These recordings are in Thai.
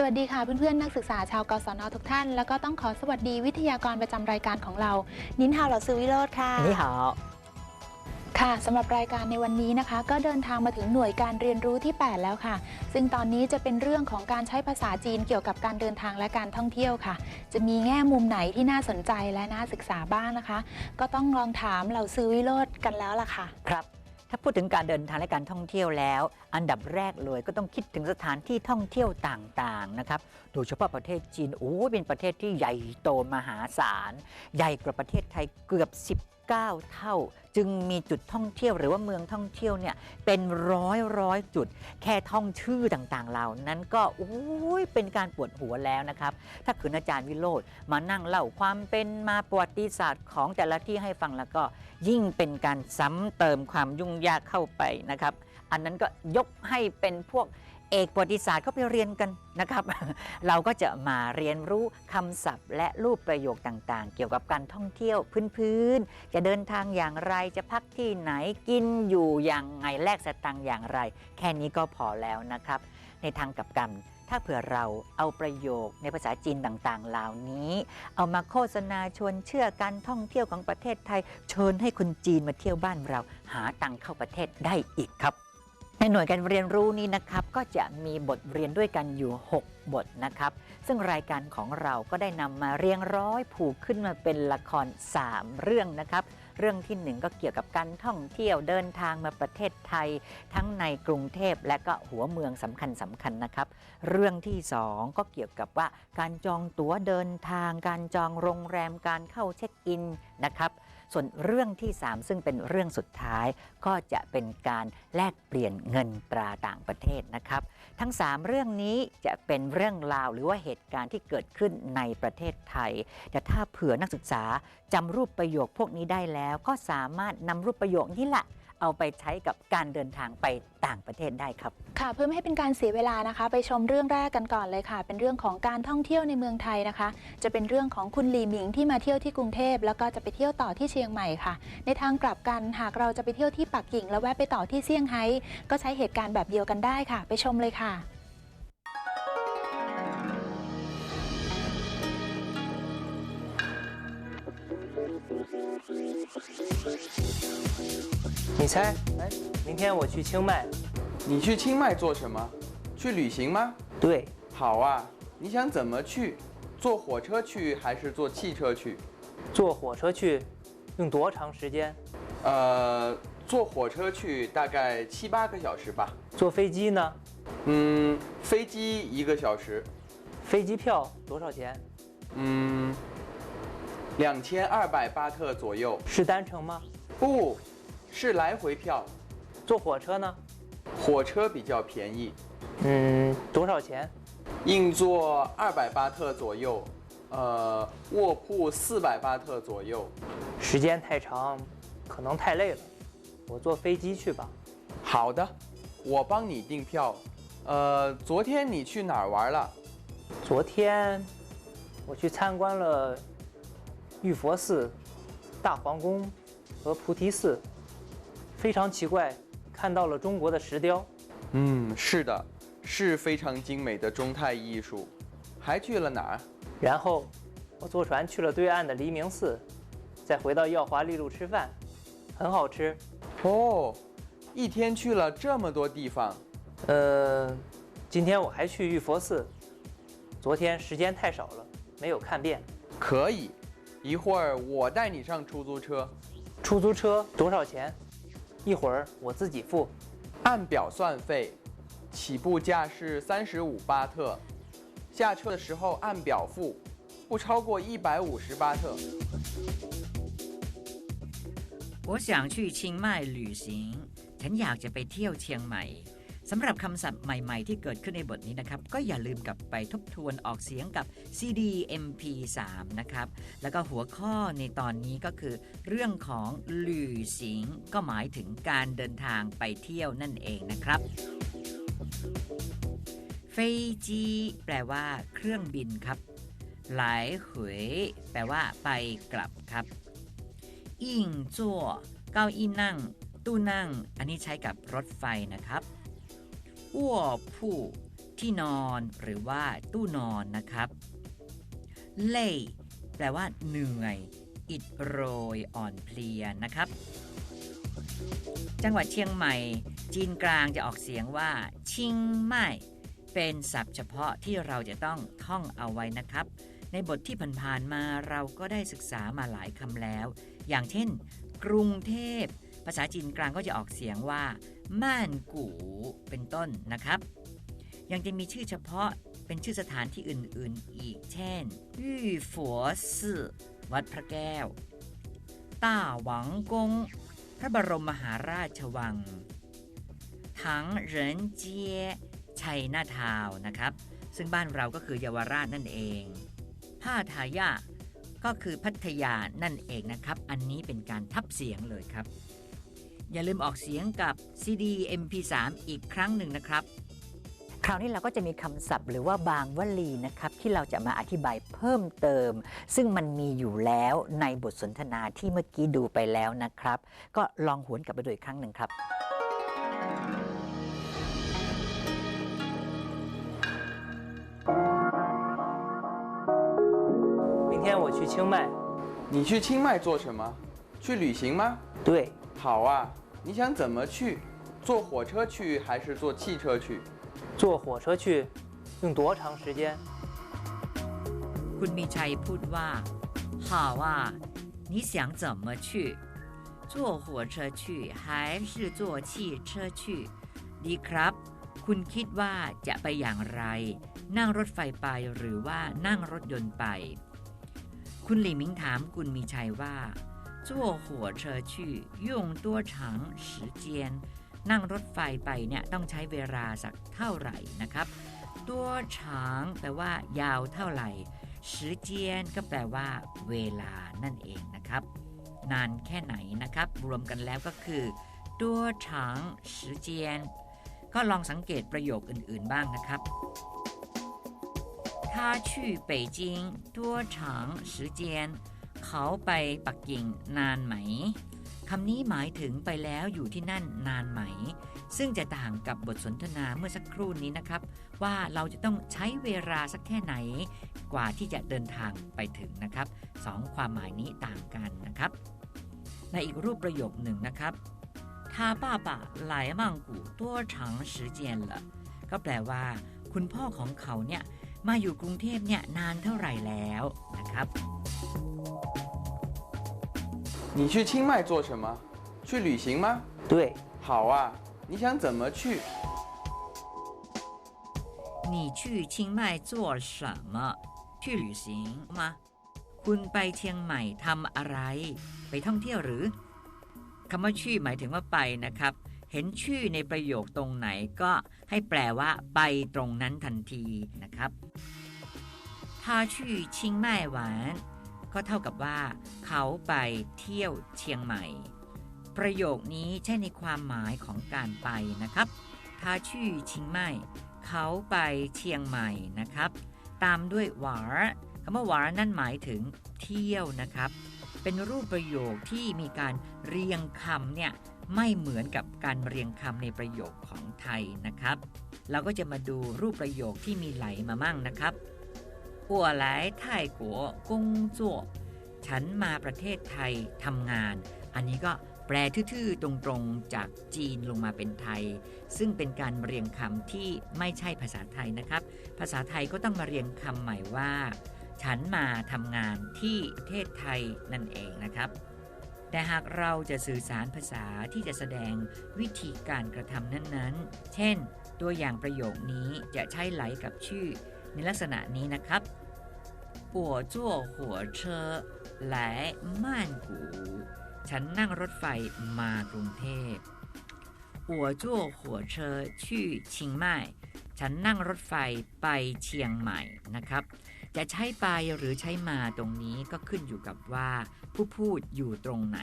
สวัสดีค่ะเพื่อนๆนักศึกษาชาวกศนทุกท่าน แล้วก็ต้องขอสวัสดีวิทยากรประจำรายการของเรา นินฮาวเหลาซือวิโรธค่ะนี่หาค่ะสำหรับรายการในวันนี้นะคะ ก็เดินทางมาถึงหน่วยการเรียนรู้ที่ 8 แล้วค่ะ ซึ่งตอนนี้จะเป็นเรื่องของการใช้ภาษาจีนเกี่ยวกับการเดินทางและการท่องเที่ยวค่ะ จะมีแง่มุมไหนที่น่าสนใจและน่าศึกษาบ้างนะคะ ก็ต้องลองถามเหล่าซือวิโรธกันแล้วล่ะค่ะ ครับ ถ้าพูดถึงการเดินทางและการท่องเที่ยวแล้ว อันดับแรกเลยก็ต้องคิดถึงสถานที่ท่องเที่ยวต่างๆนะครับ ดยเฉพาะประเทศจีนโอ้เป็นประเทศที่ใหญ่โตมหาศาล ใหญ่กว่าประเทศไทยเกือบ 19 เท่า จึงมีจุดท่องเที่ยวหรือว่าเมืองท่องเที่ยวเนี่ยเป็นร้อยร้อยจุด แค่ท่องชื่อต่างๆเหล่านั้นก็โอ้ยเป็นการปวดหัวแล้วนะครับ ถ้าคืนอาจารย์วิโรธมานั่งเล่าความเป็นมาประวัติศาสตร์ของแต่ละที่ให้ฟังแล้วก็ยิ่งเป็นการซ้ำเติมความยุ่งยากเข้าไปนะครับ อันนั้นก็ยกให้เป็นพวก เอกประวัติศาสตร์เขาไปเรียนกันนะครับ เราก็จะมาเรียนรู้คำศัพท์ และรูปประโยคต่างๆ เกี่ยวกับการท่องเที่ยวพื้นๆ จะเดินทางอย่างไร จะพักที่ไหน กินอยู่อย่างไง แลกสตังค์อย่างไร แค่นี้ก็พอแล้วนะครับ ในทางกับกันถ้าเผื่อเราเอาประโยคในภาษาจีนต่างๆ เหล่านี้ เอามาโฆษณาชวนเชื่อการท่องเที่ยวของประเทศไทย เชิญให้คนจีนมาเที่ยวบ้านเราหาตังค์เข้าประเทศได้อีกครับ ในหน่วยการเรียนรู้นี้นะครับก็จะมีบทเรียนด้วยกันอยู่ 6 บทนะครับ ซึ่งรายการของเราก็ได้นำมาเรียงร้อยผูกขึ้นมาเป็นละคร 3 เรื่องนะครับ เรื่องที่ 1 ก็เกี่ยวกับการท่องเที่ยวเดินทางมาประเทศไทย ทั้งในกรุงเทพและก็หัวเมืองสำคัญสำคัญนะครับ เรื่องที่ 2 ก็เกี่ยวกับว่าการจองตั๋วเดินทาง การจองโรงแรมการเข้าเช็คอินนะครับ ส่วนเรื่องที่ 3 ซึ่งเป็นเรื่องสุดท้าย ก็จะเป็นการแลกเปลี่ยนเงินตราต่างประเทศนะครับ ทั้ง 3 เรื่องนี้จะเป็นเรื่องราวหรือว่าเหตุการณ์ที่เกิดขึ้นในประเทศไทย แต่ถ้าเผื่อนักศึกษาจำรูปประโยคพวกนี้ได้แล้ว ก็สามารถนำรูปประโยคนี้แหละ เอาไปใช้กับการเดินทางไปต่างประเทศได้ครับ ค่ะเพื่อไม่ให้เป็นการเสียเวลานะคะ ไปชมเรื่องแรกกันก่อนเลยค่ะ เป็นเรื่องของการท่องเที่ยวในเมืองไทยนะคะ จะเป็นเรื่องของคุณหลีหมิงที่มาเที่ยวที่กรุงเทพแล้วก็จะไปเที่ยวต่อที่เชียงใหม่ค่ะ ในทางกลับกันหากเราจะไปเที่ยวที่ปักกิ่ง แล้วแวะไปต่อที่เซี่ยงไฮ้ก็ใช้เหตุการณ์แบบเดียวกันได้ค่ะ ไปชมเลยค่ะ 你猜，哎，明天我去清迈。你去清迈做什么？去旅行吗？对，好啊，你想怎么去？坐火车去还是坐汽车去？坐火车去，用多长时间？呃，坐火车去大概七八个小时吧。坐飞机呢？嗯，飞机一个小时。飞机票多少钱？嗯，两千二百巴特左右。是单程吗？不，是来回票。坐火车呢？火车比较便宜，嗯，多少钱？硬座二百巴特左右，呃，卧铺四百巴特左右。时间太长，可能太累了。我坐飞机去吧。好的，我帮你订票。呃，昨天你去哪儿玩了？昨天我去参观了玉佛寺、大皇宫和菩提寺，非常奇怪，看到了中国的石雕。嗯，是的，是非常精美的中泰艺术。还去了哪儿？然后我坐船去了对岸的黎明寺，再回到耀华丽路吃饭，很好吃。哦，一天去了这么多地方。呃，今天我还去玉佛寺，昨天时间太少了，没有看遍。可以，一会儿我带你上出租车，出租车多少钱？一会儿我自己付。按表算费，起步价是三十五巴特，下车的时候按表付，不超过一百五十巴特。我想去เชียงใหม่旅行ฉันอยากจะไปเที่ยวเชียงใหม่ สำหรับคำศัพท์ใหม่ๆ ที่เกิดขึ้นในบทนี้นะครับ ก็อย่าลืมกลับไปทบทวนออกเสียงกับ CD MP3 นะครับ แล้วก็หัวข้อในตอนนี้ก็คือ เรื่องของลี่สิง ก็หมายถึงการเดินทางไปเที่ยวนั่นเองนะครับเฟจีแปลว่า เครื่องบินครับ หลายหวยแปลว่า ไปกลับครับอิ่งจั่วเก้าอี้นั่ง ตู้นั่ง อันนี้ใช้กับรถไฟนะครับ อ้วผู้ที่นอนหรือว่าตู้นอนนะครับเล่ยแปลว่าเหนื่อย อิดโรยอ่อนเพลียนะครับ จังหวัดเชียงใหม่ จีนกลางจะออกเสียงว่าชิงไม่เป็นศัพท์เฉพาะที่เราจะต้องท่องเอาไว้นะครับ ในบทที่ผ่านๆมาเราก็ได้ศึกษามาหลายคำแล้ว อย่างเช่น กรุงเทพ ภาษาจีนกลางก็จะออกเสียงว่า ม่านกูเป็นต้นนะครับ ยังจะมีชื่อเฉพาะเป็นชื่อสถานที่อื่นๆอีก เช่นยู่ฝัวซื่อวัดพระแก้ว ต้าหวังกง พระบรมมหาราชวัง ถังเหรินเจียชัยนาทาวน์นะครับ ซึ่งบ้านเราก็คือเยาวราชนั่นเอง ผ้าทายาก็คือพัทยานั่นเองนะครับ อันนี้เป็นการทับเสียงเลยครับ อย่าลืมออกเสียงกับ CD MP3 อีกครั้งหนึ่งนะครับ คราวนี้เราก็จะมีคำศัพท์หรือว่าบางวลีนะครับ ที่เราจะมาอธิบายเพิ่มเติม ซึ่งมันมีอยู่แล้วในบทสนทนาที่เมื่อกี้ดูไปแล้วนะครับ ก็ลองหวนกลับไปดูอีกครั้งหนึ่งครับ 明天我去清迈。你去清迈做什么？去旅行吗？对， 好啊，你想怎么去？坐火车去还是坐汽车去？坐火车去，用多长时间？ คุณมีชัยพูดว่า好啊你想怎么去坐火车去还是坐汽车去ดีครับ คุณคิดว่าจะไปอย่างไร นั่งรถไฟไปหรือว่านั่งรถยนต์ไป คุณหลี่หมิงถามคุณมีชัยว่า 坐火车去用多长时间นั่งรถไฟไปเนี่ยต้องใช้เวลาสักเท่าไหร่นะครับ ตัวฉางแปลว่ายาวเท่าไหร่时间ก็แปลว่า เวลานั่นเองนะครับ นานแค่ไหนนะครับ รวมกันแล้วก็คือตัวฉาง时间ก็ลองสังเกตประโยคอื่นๆบ้างนะครับ他去北京多长时间 เขาไปปักกิ่งนานไหมคำนี้หมายถึงไปแล้วอยู่ที่นั่นนานไหม ซึ่งจะต่างกับบทสนทนาเมื่อสักครู่นี้นะครับ ว่าเราจะต้องใช้เวลาสักแค่ไหน กว่าที่จะเดินทางไปถึงนะครับสองความหมายนี้ต่างกันนะครับ ในอีกรูปประโยคหนึ่งนะครับ他爸爸来曼谷多长时间了ก็แปลว่า คุณพ่อของเขาเนี่ยมาอยู่กรุงเทพเนี่ยนานเท่าไหร่แล้วนะครับ 你去清迈做什么？去旅行吗？对，好啊，你想怎么去？你去清迈做什么去旅行吗คุณไปเชียงใหม่ทำอะไร ไปท่องเที่ยวหรือคำว่าชื่อหมายถึงว่าไปนะครับ เห็นชื่อในประโยคตรงไหนก็ให้แปลว่าไปตรงนั้นทันทีนะครับ他去清迈玩 ก็เท่ากับว่า เขาไปเที่ยวเชียงใหม่ ประโยคนี้ใช่ในความหมายของการไปนะครับทาชื่อชิงไม่เขาไปเชียงใหม่นะครับ ตามด้วยหวาคำว่าหวานั่นหมายถึงเที่ยวนะครับ เป็นรูปประโยคที่มีการเรียงคำเนี่ยไม่เหมือนกับการเรียงคำในประโยคของไทยนะครับ เราก็จะมาดูรูปประโยคที่มีไหลมามั่งนะครับ กัวหลายไท่กัวงจั่วฉันมาประเทศไทยทำงาน อันนี้ก็แปลทื่อๆ ตรงๆ จากจีนลงมาเป็นไทย ซึ่งเป็นการเรียงคำที่ไม่ใช่ภาษาไทยนะครับ ภาษาไทยก็ต้องมาเรียงคำใหม่ว่า ฉันมาทำงานที่ประเทศไทยนั่นเองนะครับ แต่หากเราจะสื่อสารภาษาที่จะแสดงวิธีการกระทำนั้นๆ เช่น ตัวอย่างประโยคนี้จะใช้ไหลกับชื่อในลักษณะนี้นะครับ 我坐火车来曼谷ฉันนั่งรถไฟมากรุงเทพ我坐火车去清迈ฉันนั่งรถไฟไปเชียงใหม่นะครับ จะใช้ไปหรือใช้มาตรงนี้ก็ขึ้นอยู่กับว่าผู้พูดอยู่ตรงไหน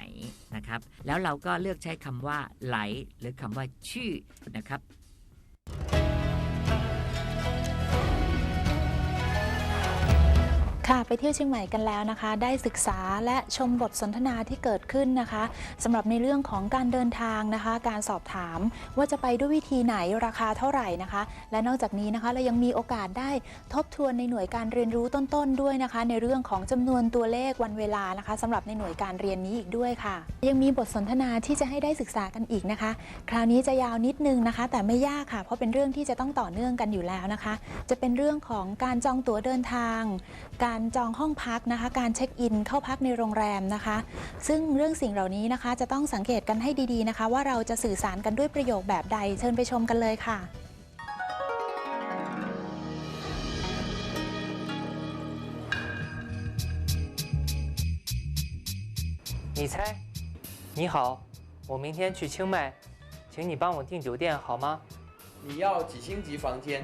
นะครับ แล้วเราก็เลือกใช้คำว่าไหล หรือคำว่าชื่อนะครับ ค่ะไปเที่ยวเชียงใหม่กันแล้วนะคะ ได้ศึกษาและชมบทสนทนาที่เกิดขึ้นนะคะสำหรับในเรื่องของการเดินทางนะคะ การสอบถามว่าจะไปด้วยวิธีไหนราคาเท่าไหร่นะคะ และนอกจากนี้นะคะเรายังมีโอกาสได้ทบทวนในหน่วยการเรียนรู้ต้นๆด้วยนะคะ ในเรื่องของจำนวนตัวเลขวันเวลานะคะสำหรับในหน่วยการเรียนนี้อีกด้วยค่ะ ยังมีบทสนทนาที่จะให้ได้ศึกษากันอีกนะคะ คราวนี้จะยาวนิดนึงนะคะ แต่ไม่ยากค่ะ เพราะเป็นเรื่องที่จะต้องต่อเนื่องกันอยู่แล้วนะคะ จะเป็นเรื่องของการจองตั๋วเดินทางกาจองห้องพักนะคะ การเช็คอินเข้าพักในโรงแรมนะคะ ซึ่งเรื่องสิ่งเหล่านี้นะคะ จะต้องสังเกตกันให้ดีๆนะคะ ว่าเราจะสื่อสารกันด้วยประโยคแบบใด เชิญไปชมกันเลยค่ะ 你猜？你好，我明天去清迈，请你帮我订酒店好吗？你要几星级房间？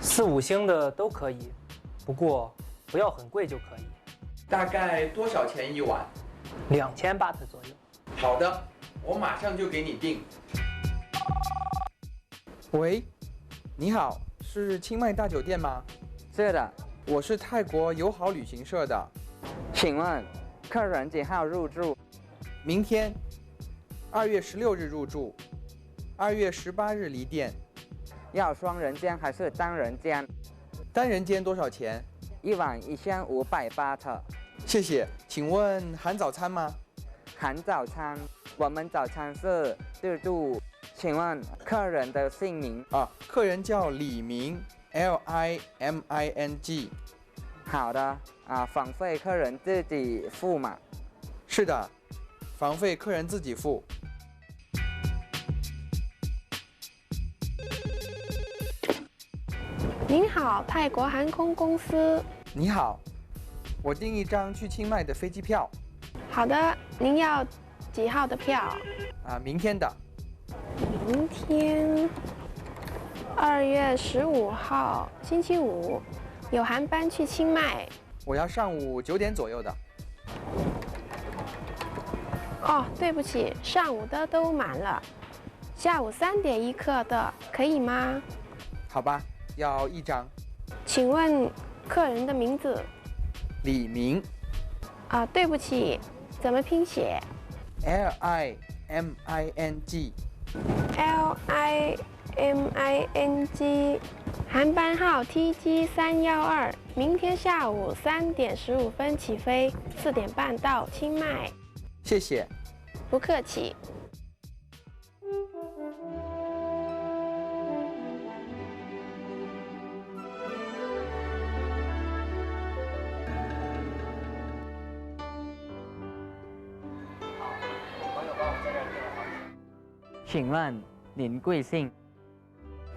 四五星的都可以，不过 不要很贵就可以，大概多少钱一晚？两千巴特左右。好的，我马上就给你定。喂，你好，是清迈大酒店吗？是的，我是泰国友好旅行社的，请问客人几号入住？明天二月十六日入住，二月十八日离店。要双人间还是单人间？单人间多少钱？一晚一千五百巴特，谢谢。请问含早餐吗？含早餐。我们早餐是自助。请问客人的姓名？啊，客人叫李明，L I M I N G。好的啊，房费客人自己付嘛。是的，房费客人自己付。好，泰国航空公司。你好，我订一张去清迈的飞机票，好的，您要几号的票？啊，明天的。明天二月十五号星期五有航班去清迈。我要上午九点左右的。哦，对不起，上午的都满了，下午三点一刻的可以吗？好吧，要一张。请问客人的名字？李明啊，对不起，怎么拼写，L I M I N G。？L I M I N G，航班号 TG 三幺二，明天下午三点十五分起飞，四点半到清迈。谢谢。不客气。请问您贵姓？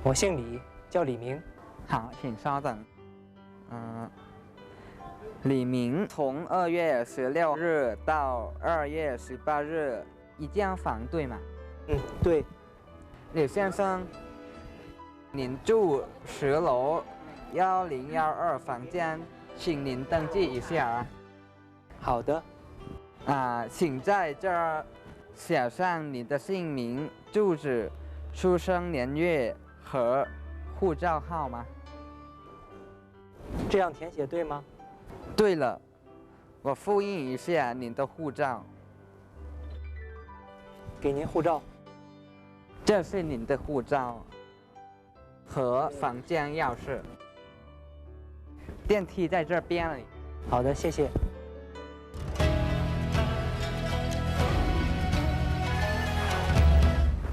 我姓李，叫李明。好，请稍等。嗯、李明从二月十六日到二月十八日，一间房对吗？嗯，对，李先生，您住十楼幺零幺二房间，请您登记一下啊。好的。啊，请在这儿写上你的姓名、住址、出生年月和护照号吗。这样填写对吗？对了，我复印一下您的护照，给您护照。这是您的护照和房间钥匙。电梯在这边里。好的，谢谢。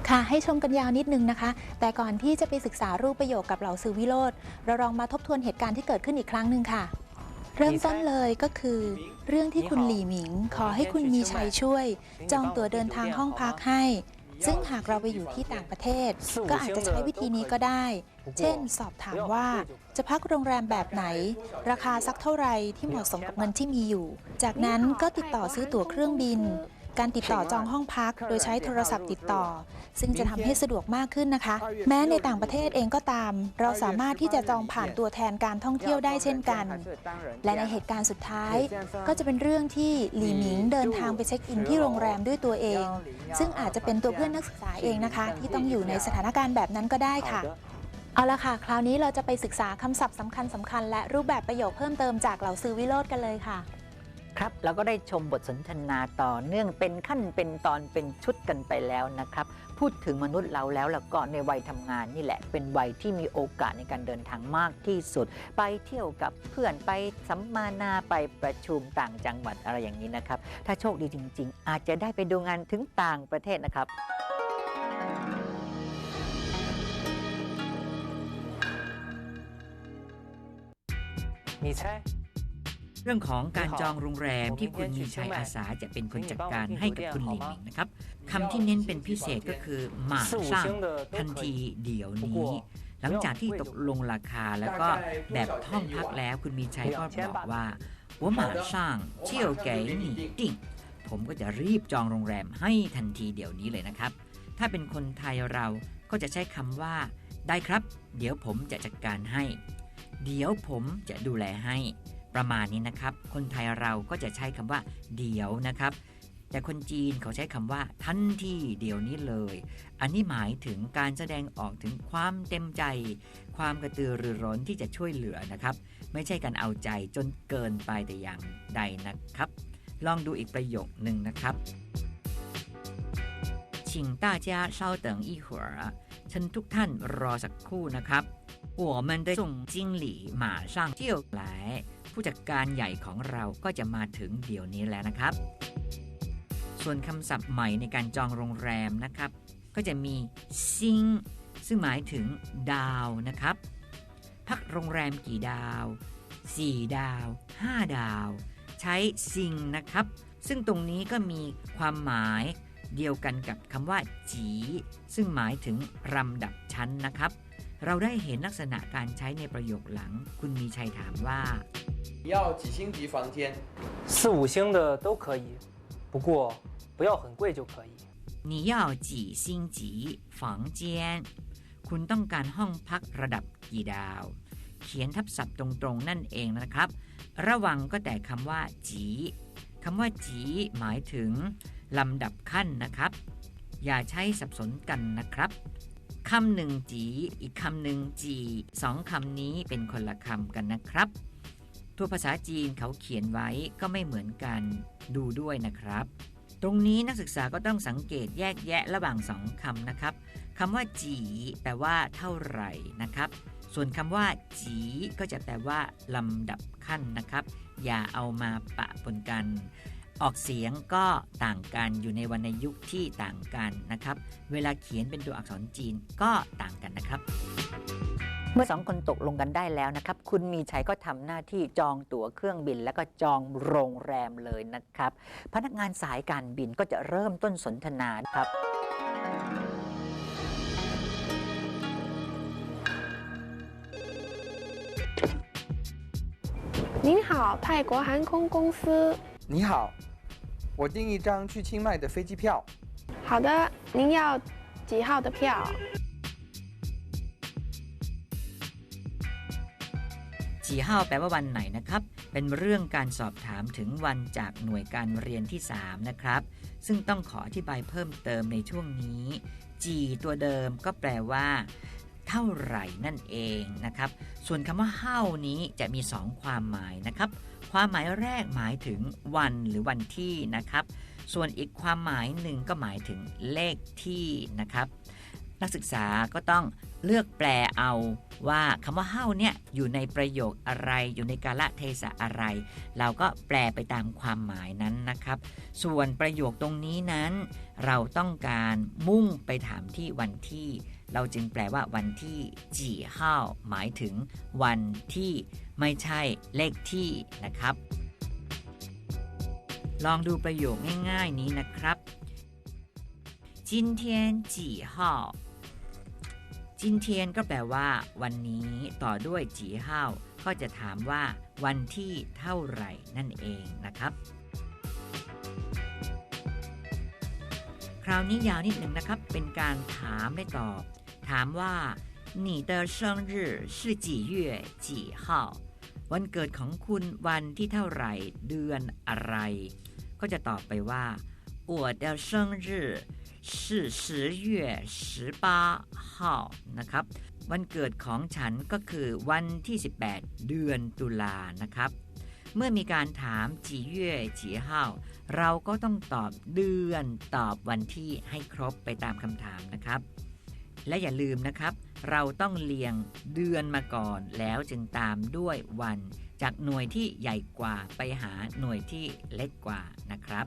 ค่ะให้ชมกันยาวนิดนึงนะคะ แต่ก่อนที่จะไปศึกษารูปประโยคกับเหล่าสื่อวิโรธเราลองมาทบทวนเหตุการณ์ที่เกิดขึ้นอีกครั้งหนึ่งค่ะ เริ่มต้นเลยก็คือ เรื่องที่คุณหลี่หมิง ขอให้คุณมีชัยช่วย จองตั๋วเดินทางห้องพักให้ ซึ่งหากเราไปอยู่ที่ต่างประเทศ ก็อาจจะใช้วิธีนี้ก็ได้ เช่น สอบถามว่า จะพักโรงแรมแบบไหน ราคาสักเท่าไหร่ที่เหมาะสมกับเงินที่มีอยู่ จากนั้นก็ติดต่อซื้อตั๋วเครื่องบิน การติดต่อจองห้องพัก โดยใช้โทรศัพท์ติดต่อ ซึ่งจะทำให้สะดวกมากขึ้นนะคะ แม้ในต่างประเทศเองก็ตาม เราสามารถที่จะจองผ่านตัวแทนการท่องเที่ยวได้เช่นกัน และในเหตุการณ์สุดท้าย ก็จะเป็นเรื่องที่หลี่หมิงเดินทางไปเช็คอินที่โรงแรมด้วยตัวเอง ซึ่งอาจจะเป็นตัวเพื่อนนักศึกษาเองนะคะ ที่ต้องอยู่ในสถานการณ์แบบนั้นก็ได้ค่ะ好的。เอาละค่ะ คราวนี้เราจะไปศึกษาคำศัพท์สำคัญสำคัญและรูปแบบประโยคเพิ่มเติมจากเหล่าซื้อวิโรธกันเลยค่ะ ครับเราก็ได้ชมบทสนทนาต่อเนื่องเป็นขั้นเป็นตอนเป็นชุดกันไปแล้วนะครับ พูดถึงมนุษย์เราแล้วแล้วก็ในวัยทำงานนี่แหละ เป็นวัยที่มีโอกาสในการเดินทางมากที่สุด ไปเที่ยวกับเพื่อนไปสัมมนาไปประชุมต่างจังหวัดอะไรอย่างนี้นะครับ ถ้าโชคดีจริง ๆ อาจจะได้ไปดูงานถึงต่างประเทศนะครับ你猜 เรื่องของการจองโรงแรมที่คุณมีชัยอาสาจะเป็นคนจัดการให้กับคุณหลิมนะครับคำที่เน้นเป็นพิเศษก็คือหมาสร้างทันทีเดี๋ยวนี้ หลังจากที่ตกลงราคาแล้วก็แบบท่องพักแล้วคุณมีชัยก็บอกว่าว่าหมาสร้างเชี่ยวแก่หนีดิ่งผมก็จะรีบจองโรงแรมให้ทันทีเดี๋ยวนี้เลยนะครับ ถ้าเป็นคนไทยเราก็จะใช้คำว่า ได้ครับ เดี๋ยวผมจะจัดการให้ เดี๋ยวผมจะดูแลให้ ประมาณนี้นะครับ คนไทยเราก็จะใช้คำว่า เดี๋ยวนะครับ แต่คนจีนเขาใช้คำว่า ทันทีเดี๋ยวนี้เลย อันนี้หมายถึงการแสดงออกถึงความเต็มใจ ความกระตือรือร้นที่จะช่วยเหลือนะครับ ไม่ใช่การเอาใจจนเกินไปแต่อย่างใดนะครับ ลองดูอีกประโยคหนึ่งนะครับ请大家稍等一会儿啊ฉันทุกท่านรอสักครู่นะครับ我们的总经理马上就来 ผู้จัดการใหญ่ของเราก็จะมาถึงเดี๋ยวนี้แล้วนะครับ ส่วนคำศัพท์ใหม่ในการจองโรงแรมนะครับ ก็จะมีซิงซึ่งหมายถึงดาวนะครับ พักโรงแรมกี่ดาว 4 ดาว 5 ดาว ใช้ซิงนะครับ ซึ่งตรงนี้ก็มีความหมายเดียวกันกับคำว่าจี ซึ่งหมายถึงลำดับชั้นนะครับ เราได้เห็นลักษณะการใช้ในประโยคหลัง คุณมีชัยถามว่า 你要几星级房间？四五星的都可以，不过不要很贵就可以。你要几星级房间คุณต้องการห้องพักระดับกี่ดาว เขียนทับศัพท์ตรงๆ นั่นเองนะครับ ระวังก็แต่คำว่าจีคำว่าจีหมายถึงลำดับขั้นนะครับ อย่าใช้สับสนกันนะครับคำหนึ่งจีอีกคำหนึ่งจีสองคำนี้เป็นคนละคำกันนะครับ ตัวภาษาจีนเขาเขียนไว้ก็ไม่เหมือนกัน ดูด้วยนะครับ ตรงนี้นักศึกษาก็ต้องสังเกตแยกแยะระหว่างสองคำนะครับคำว่าจีแปลว่าเท่าไหร่นะครับ ส่วนคำว่าจีก็จะแปลว่าลำดับขั้นนะครับ อย่าเอามาปะปนกัน ออกเสียงก็ต่างกันอยู่ในวรรณยุกต์ที่ต่างกันนะครับ เวลาเขียนเป็นตัวอักษรจีนก็ต่างกันนะครับ เมื่อสองคนตกลงกันได้แล้วนะครับ คุณมีชัยก็ทำหน้าที่จองตั๋วเครื่องบิน แล้วก็จองโรงแรมเลยนะครับ พนักงานสายการบินก็จะเริ่มต้นสนทนาครับ 您好，泰国航空公司。你好，我订一张去清迈的飞机票。好的，您要几号的票？ จีห้าวแปลว่าวันไหนนะครับ เป็นเรื่องการสอบถามถึงวันจากหน่วยการเรียนที่ 3 นะครับ ซึ่งต้องขออธิบายเพิ่มเติมในช่วงนี้จีตัวเดิมก็แปลว่า เท่าไหร่นั่นเองนะครับ ส่วนคำว่าเฮ้านี้จะมี 2 ความหมายนะครับ ความหมายแรกหมายถึงวันหรือวันที่นะครับ ส่วนอีกความหมายหนึ่งก็หมายถึงเลขที่นะครับ นักศึกษาก็ต้องเลือกแปลเอาว่าคำว่าเฮ้าเนี่ยอยู่ในประโยคอะไรอยู่ในกาลเทศะอะไร เราก็แปลไปตามความหมายนั้นนะครับ ส่วนประโยคตรงนี้นั้น เราต้องการมุ่งไปถามที่วันที่ เราจึงแปลว่าวันที่จีเฮ้าหมายถึงวันที่ไม่ใช่เลขที่นะครับ ลองดูประโยคง่ายๆนี้นะครับ今天几号 จินเทียนก็แปลว่า วันนี้ต่อด้วยจีเฮาก็จะถามว่า วันที่เท่าไหร่นั่นเองนะครับ คราวนี้ยาวนิดหนึ่งนะครับ เป็นการถามได้ตอบ ถามว่า你的生日是几月几号วันเกิดของคุณวันที่เท่าไหร่ เดือนอะไร ก็จะตอบไปว่า 我的生日是 是十月十八号นะครับ วันเกิดของฉันก็คือวันที่ 18 เดือนตุลานะครับ เมื่อมีการถามจีเย่จีเฮาเราก็ต้องตอบเดือนตอบวันที่ให้ครบไปตามคำถามนะครับ และอย่าลืมนะครับ เราต้องเรียงเดือนมาก่อน แล้วจึงตามด้วยวัน จากหน่วยที่ใหญ่กว่าไปหาหน่วยที่เล็กกว่านะครับ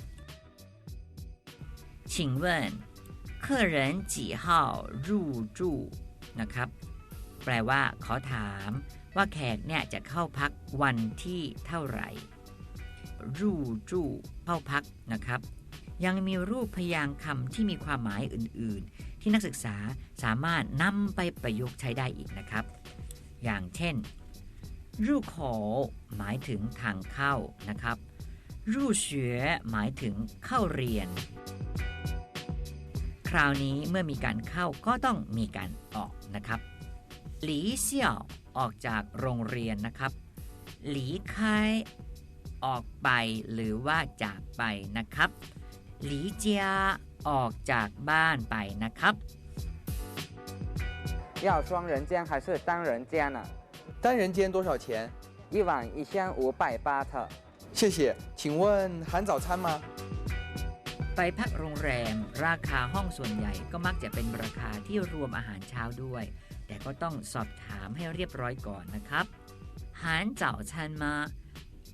请问客人几号入住นะครับ แปลว่า ขอถามว่าแขกเนี่ยจะเข้าพักวันที่เท่าไหร่รูจูเข้าพักนะครับ ยังมีรูปพยางค์คำที่มีความหมายอื่น ๆ ที่นักศึกษาสามารถนำไปประยุกต์ใช้ได้อีกนะครับ อย่างเช่น รูโขหมายถึงทางเข้านะครับ รูเฉวหมายถึงเข้าเรียน คราวนี้เมื่อมีการเข้าก็ต้องมีการออกนะครับ หลีเสี่ยวออกจากโรงเรียนนะครับ หลีคายออกไปหรือว่าจากไปนะครับ หลีเจียออกจากบ้านไปนะครับ 要双人间还是单人间呢？单人间多少钱？一晚一千五百巴特。谢谢。请问含早餐吗？ ไปพักโรงแรม ราคาห้องส่วนใหญ่ก็มักจะเป็นราคาที่รวมอาหารเช้าด้วย แต่ก็ต้องสอบถามให้เรียบร้อยก่อนนะครับหารเจ้าชันมา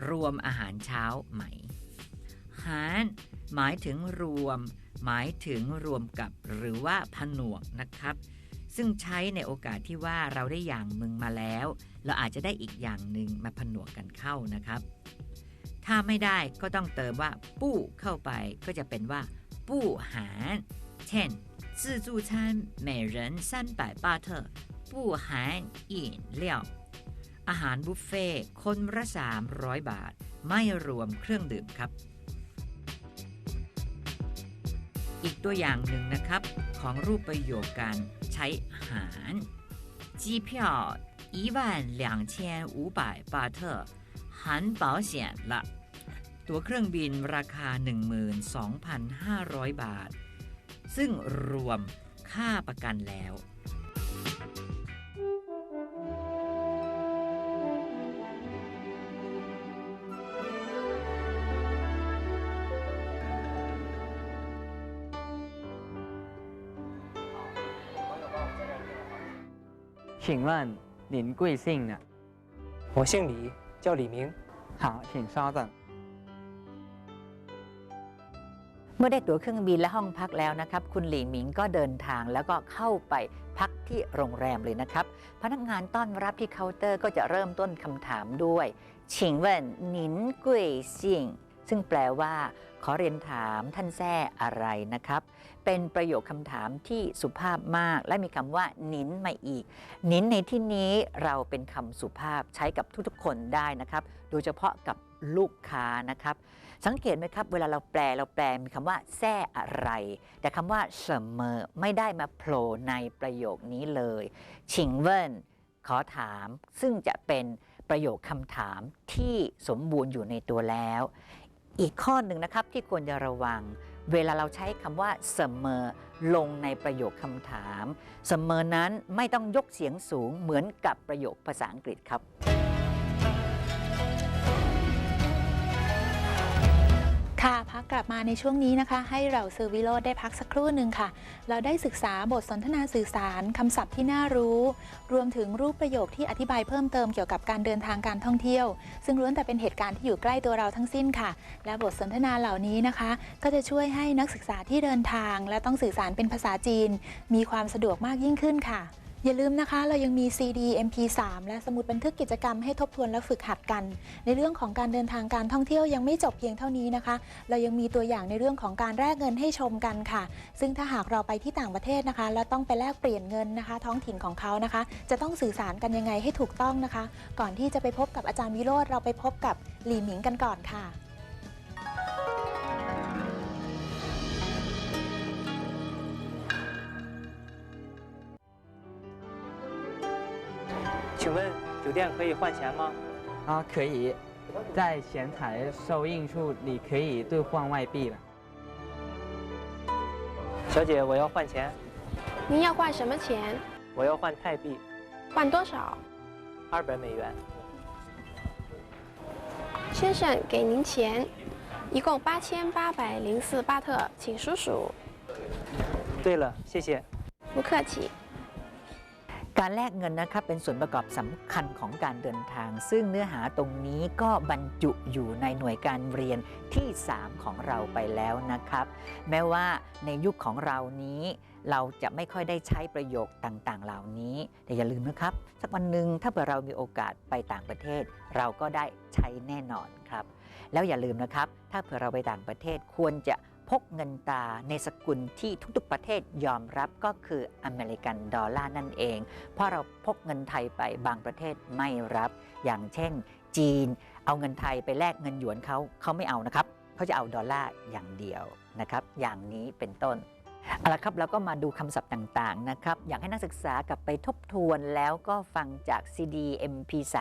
รวมอาหารเช้าไหมหารหมายถึงรวม หมายถึงรวมกับหรือว่าผนวกนะครับ ซึ่งใช้ในโอกาสที่ว่าเราได้อย่างหนึ่งมาแล้ว เราอาจจะได้อีกอย่างหนึ่งมาผนวกกันเข้านะครับ ถ้าไม่ได้ก็ต้องเติมว่า ปู้เข้าไปก็จะเป็นว่า ปู้หารเช่น自助餐每人三百巴特不含饮料อาหารบุฟเฟ่ต์คนละ300 บาท ไม่รวมเครื่องดื่มครับ อีกตัวอย่างหนึ่งนะครับ ของรูปประโยคการใช้หาร机票一万两千五百巴特含保险了 ตั๋วเครื่องบินราคา 12,500 บาท ซึ่งรวมค่าประกันแล้ว 请问您贵姓呢？我姓李，叫李明。好，请稍等。 เมื่อได้ตั๋วเครื่องบินและห้องพักแล้วนะครับ คุณหลีหมิงก็เดินทางแล้วก็เข้าไปพักที่โรงแรมเลยนะครับ พนักงานต้อนรับที่เคาน์เตอร์ก็จะเริ่มต้นคำถามด้วยชิงเวินนินกุยซิงซึ่งแปลว่า ขอเรียนถามท่านแท้อะไรนะครับ เป็นประโยคคำถามที่สุภาพมาก และมีคำว่านินมาอีก นินในที่นี้เราเป็นคำสุภาพใช้กับทุกๆคนได้นะครับ โดยเฉพาะกับลูกค้านะครับ สังเกตไหมครับ เวลาเราแปลเราแปลมีคำว่าแซ่อะไร แต่คำว่าเสมอไม่ได้มาโผล่ในประโยคนี้เลยชิงเวินขอถาม ซึ่งจะเป็นประโยคคำถามที่สมบูรณ์อยู่ในตัวแล้ว อีกข้อหนึ่งนะครับที่ควรจะระวัง เวลาเราใช้คำว่าเสมอลงในประโยคคำถาม เสมอนั้นไม่ต้องยกเสียงสูงเหมือนกับประโยคภาษาอังกฤษครับ ค่ะ พักกลับมาในช่วงนี้นะคะ ให้เราซือวิโรได้พักสักครู่หนึ่งค่ะ เราได้ศึกษาบทสนทนาสื่อสารคำศัพท์ที่น่ารู้ รวมถึงรูปประโยคที่อธิบายเพิ่มเติมเกี่ยวกับการเดินทางการท่องเที่ยว ซึ่งล้วนแต่เป็นเหตุการณ์ที่อยู่ใกล้ตัวเราทั้งสิ้นค่ะ และบทสนทนาเหล่านี้นะคะ ก็จะช่วยให้นักศึกษาที่เดินทาง และต้องสื่อสารเป็นภาษาจีน มีความสะดวกมากยิ่งขึ้นค่ะ อย่าลืมนะคะ เรายังมี CD MP3 และสมุดบันทึกกิจกรรมให้ทบทวนและฝึกหัดกัน ในเรื่องของการเดินทางการท่องเที่ยวยังไม่จบเพียงเท่านี้นะคะ เรายังมีตัวอย่างในเรื่องของการแลกเงินให้ชมกันค่ะ ซึ่งถ้าหากเราไปที่ต่างประเทศนะคะ แล้วต้องไปแลกเปลี่ยนเงินนะคะ ท้องถิ่นของเขานะคะ จะต้องสื่อสารกันยังไงให้ถูกต้องนะคะ ก่อนที่จะไปพบกับอาจารย์วิโรธเราไปพบกับหลีหมิงกันก่อนค่ะ 请问酒店可以换钱吗？啊，可以，在前台收银处你可以兑换外币了。小姐，我要换钱，您要换什么钱？我要换泰币，换多少？二百美元。先生，给您钱，一共八千八百零四巴特，请数数。对了，谢谢。不客气。 การแลกเงินนะครับเป็นส่วนประกอบสำคัญของการเดินทาง ซึ่งเนื้อหาตรงนี้ก็บรรจุอยู่ในหน่วยการเรียนที่ 3 ของเราไปแล้วนะครับ แม้ว่าในยุคของเรานี้ เราจะไม่ค่อยได้ใช้ประโยคต่างๆ เหล่านี้ แต่อย่าลืมนะครับ สักวันหนึ่งถ้าเผื่อเรามีโอกาสไปต่างประเทศ เราก็ได้ใช้แน่นอนครับ แล้วอย่าลืมนะครับ ถ้าเผื่อเราไปต่างประเทศควรจะ พกเงินตราในสกุลที่ทุกๆประเทศยอมรับก็คืออเมริกันดอลลาร์นั่นเอง เพราะเราพกเงินไทยไปบางประเทศไม่รับ อย่างเช่น จีนเอาเงินไทยไปแลกเงินหยวนเขาเขาไม่เอานะครับเขาจะเอาดอลลาร์อย่างเดียวนะครับ อย่างนี้เป็นต้น เอาละครับแล้วก็มาดูคำศัพท์ต่างๆนะครับ อยากให้นักศึกษากลับไปทบทวนแล้วก็ฟังจาก CD MP3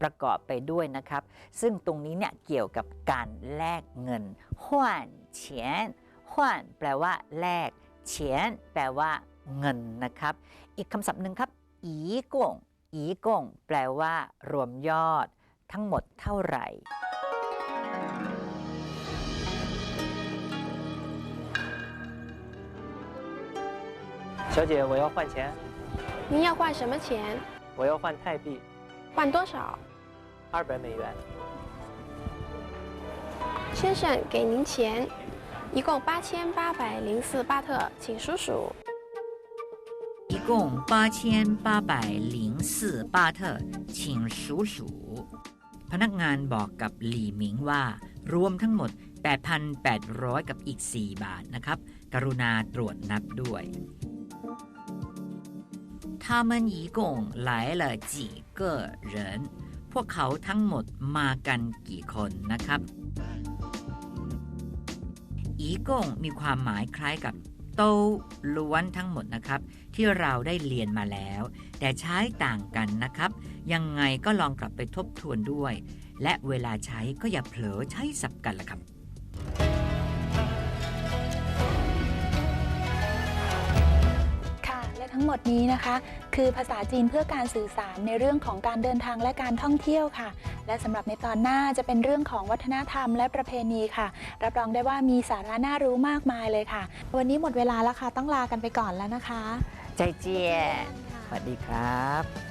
ประกอบไปด้วยนะครับ ซึ่งตรงนี้เนี่ยเกี่ยวกับการแลกเงินหวนเฉียนหวนแปลว่าแลกเฉียนแปลว่าเงินนะครับ อีกคำศัพท์หนึ่งครับ อีกงอีกงแปลว่ารวมยอด ทั้งหมดเท่าไหร่ 小姐，我要换钱，您要换什么钱？我要换泰币，换多少？二百美元。先生，给您钱，一共八千八百零四巴特，请数数。一共八千八百零四บาท请数数พนักงานบอกกับหลี่หมิงว่า รวมทั้งหมด 8,800 กับอีก 4 บาทนะครับ กรุณาตรวจนับด้วย 他们一共来了几个人พวกเขาทั้งหมดมากันกี่คนนะครับ อีกงมีความหมายคล้ายกับ โตล้วนทั้งหมดนะครับ ที่เราได้เรียนมาแล้ว แต่ใช้ต่างกันนะครับ ยังไงก็ลองกลับไปทบทวนด้วย และเวลาใช้ก็อย่าเผลอใช้สับกันละครับ งหมดนี้นะคะ คือภาษาจีนเพื่อการสื่อสารในเรื่องของการเดินทางและการท่องเที่ยวค่ะ และสำหรับในตอนหน้าจะเป็นเรื่องของวัฒนธรรมและประเพณีค่ะ รับรองได้ว่ามีสาระน่ารู้มากมายเลยค่ะ วันนี้หมดเวลาแล้วค่ะต้องลากันไปก่อนแล้วนะคะใจเจียนสวัสดีครับ